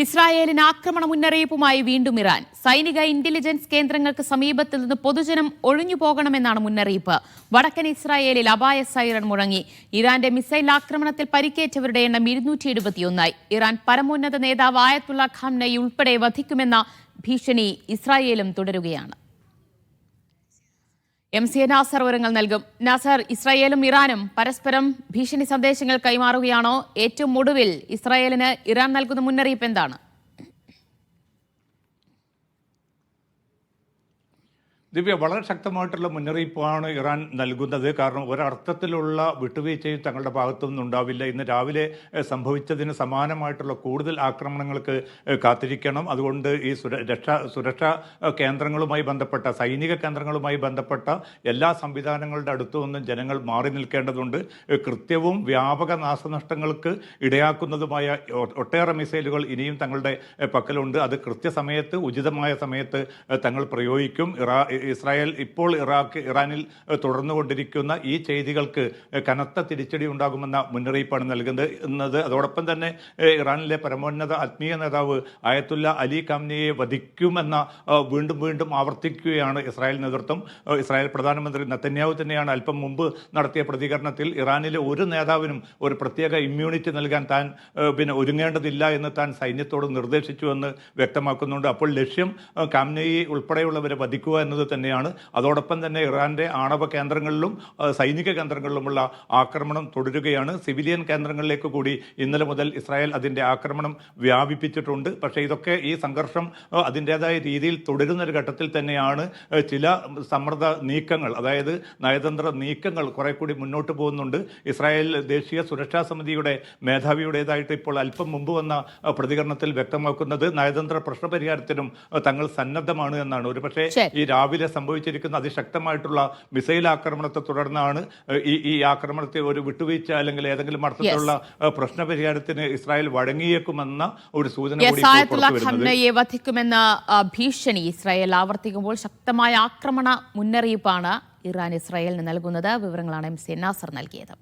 ഇസ്രായേലിന് ആക്രമണ മുന്നറിയിപ്പുമായി വീണ്ടും ഇറാൻ. സൈനിക ഇന്റലിജൻസ് കേന്ദ്രങ്ങൾക്ക് സമീപത്തിൽ നിന്ന് പൊതുജനം ഒഴിഞ്ഞു പോകണമെന്നാണ് മുന്നറിയിപ്പ്. വടക്കൻ ഇസ്രായേലിൽ അപായ സൈറൺ മുഴങ്ങി. ഇറാന്റെ മിസൈൽ ആക്രമണത്തിൽ പരിക്കേറ്റവരുടെ എണ്ണം ഇരുന്നൂറ്റി എഴുപത്തിയൊന്നായി ഇറാൻ പരമോന്നത നേതാവ് ആയത്തുള്ള ഖാംനയി ഉൾപ്പെടെ വധിക്കുമെന്ന ഭീഷണി ഇസ്രായേലും തുടരുകയാണ്. എം സി എ നാസർ വിവരങ്ങൾ നൽകും. നാസർ ഇസ്രായേലും ഇറാനും പരസ്പരം ഭീഷണി സന്ദേശങ്ങൾ കൈമാറുകയാണോ? ഏറ്റവും ഒടുവിൽ ഇസ്രായേലിന് ഇറാൻ നൽകുന്ന മുന്നറിയിപ്പ് എന്താണ്? ദിവ്യ വളരെ ശക്തമായിട്ടുള്ള മുന്നറിയിപ്പാണ് ഇറാൻ നൽകുന്നത്. കാരണം ഒരർത്ഥത്തിലുള്ള വിട്ടുവീഴ്ചയും തങ്ങളുടെ ഭാഗത്തുനിന്നും ഉണ്ടാവില്ല. ഇന്ന് രാവിലെ സംഭവിച്ചതിന് സമാനമായിട്ടുള്ള കൂടുതൽ ആക്രമണങ്ങൾക്ക് കാത്തിരിക്കണം. അതുകൊണ്ട് ഈ സുര രക്ഷാ സുരക്ഷാ കേന്ദ്രങ്ങളുമായി ബന്ധപ്പെട്ട സൈനിക കേന്ദ്രങ്ങളുമായി ബന്ധപ്പെട്ട എല്ലാ സംവിധാനങ്ങളുടെ അടുത്തു നിന്നും ജനങ്ങൾ മാറി നിൽക്കേണ്ടതുണ്ട്. കൃത്യവും വ്യാപക നാശനഷ്ടങ്ങൾക്ക് ഇടയാക്കുന്നതുമായ ഒട്ടേറെ മിസൈലുകൾ ഇനിയും തങ്ങളുടെ പക്കലുണ്ട്. അത് കൃത്യസമയത്ത് ഉചിതമായ സമയത്ത് തങ്ങൾ പ്രയോഗിക്കും. ഇറാ ഇസ്രായേൽ ഇപ്പോൾ ഇറാഖ് ഇറാനിൽ തുടർന്നുകൊണ്ടിരിക്കുന്ന ഈ ചെയ്തികൾക്ക് കനത്ത തിരിച്ചടി ഉണ്ടാകുമെന്ന മുന്നറിയിപ്പാണ് നൽകുന്നത്. അതോടൊപ്പം തന്നെ ഇറാനിലെ പരമോന്നത ആത്മീയ നേതാവ് ആയത്തുല്ല അലി കാംനിയെ വധിക്കുമെന്ന വീണ്ടും വീണ്ടും ആവർത്തിക്കുകയാണ് ഇസ്രായേൽ നേതൃത്വം. ഇസ്രായേൽ പ്രധാനമന്ത്രി നത്തന്യാവു തന്നെയാണ് അല്പം മുമ്പ് നടത്തിയ പ്രതികരണത്തിൽ ഇറാനിലെ ഒരു നേതാവിനും ഒരു പ്രത്യേക ഇമ്മ്യൂണിറ്റി നൽകാൻ താൻ പിന്നെ ഒരുങ്ങേണ്ടതില്ല എന്ന് താൻ സൈന്യത്തോട് നിർദ്ദേശിച്ചുവെന്ന് വ്യക്തമാക്കുന്നുണ്ട്. അപ്പോൾ ലക്ഷ്യം കാംനയി ഉൾപ്പെടെയുള്ളവരെ വധിക്കുക എന്നത് തന്നെയാണ്. അതോടൊപ്പം തന്നെ ഇറാന്റെ ആണവ കേന്ദ്രങ്ങളിലും സൈനിക കേന്ദ്രങ്ങളിലുമുള്ള ആക്രമണം തുടരുകയാണ്. സിവിലിയൻ കേന്ദ്രങ്ങളിലേക്ക് കൂടി ഇന്നലെ മുതൽ ഇസ്രായേൽ അതിന്റെ ആക്രമണം വ്യാപിപ്പിച്ചിട്ടുണ്ട്. പക്ഷേ ഇതൊക്കെ ഈ സംഘർഷം അതിന്റെതായ രീതിയിൽ തുടരുന്ന ഒരു ഘട്ടത്തിൽ തന്നെയാണ് ചില സമ്മർദ്ദ നീക്കങ്ങൾ അതായത് നയതന്ത്ര നീക്കങ്ങൾ കുറെ കൂടി മുന്നോട്ട് പോകുന്നുണ്ട്. ഇസ്രായേൽ ദേശീയ സുരക്ഷാ സമിതിയുടെ മേധാവിയുടേതായിട്ട് ഇപ്പോൾ അല്പം മുമ്പ് വന്ന പ്രതികരണത്തിൽ വ്യക്തമാക്കുന്നത് നയതന്ത്ര പ്രശ്നപരിഹാരത്തിനും തങ്ങൾ സന്നദ്ധമാണ് എന്നാണ്. ഒരുപക്ഷെ. ഈ രാവിലെ സംഭവിച്ചിരിക്കുന്ന അതിശക്തമായിട്ടുള്ള മിസൈൽ ആക്രമണത്തെ തുടർന്നാണ് ഈ ഈ ആക്രമണത്തെ ഒരു വിട്ടുവീഴ്ച അല്ലെങ്കിൽ ഏതെങ്കിലും അർത്ഥത്തിലുള്ള പ്രശ്ന പരിഹാരത്തിന് ഇസ്രായേൽ വഴങ്ങിയേക്കുമെന്ന ഒരു സൂചന വധിക്കുമെന്ന ഭീഷണി ഇസ്രായേൽ ആവർത്തിക്കുമ്പോൾ ശക്തമായ ആക്രമണ മുന്നറിയിപ്പാണ് ഇറാൻ ഇസ്രായേലിന് നൽകുന്നത്. വിവരങ്ങളാണ് എം സി നാസർ നൽകിയത്.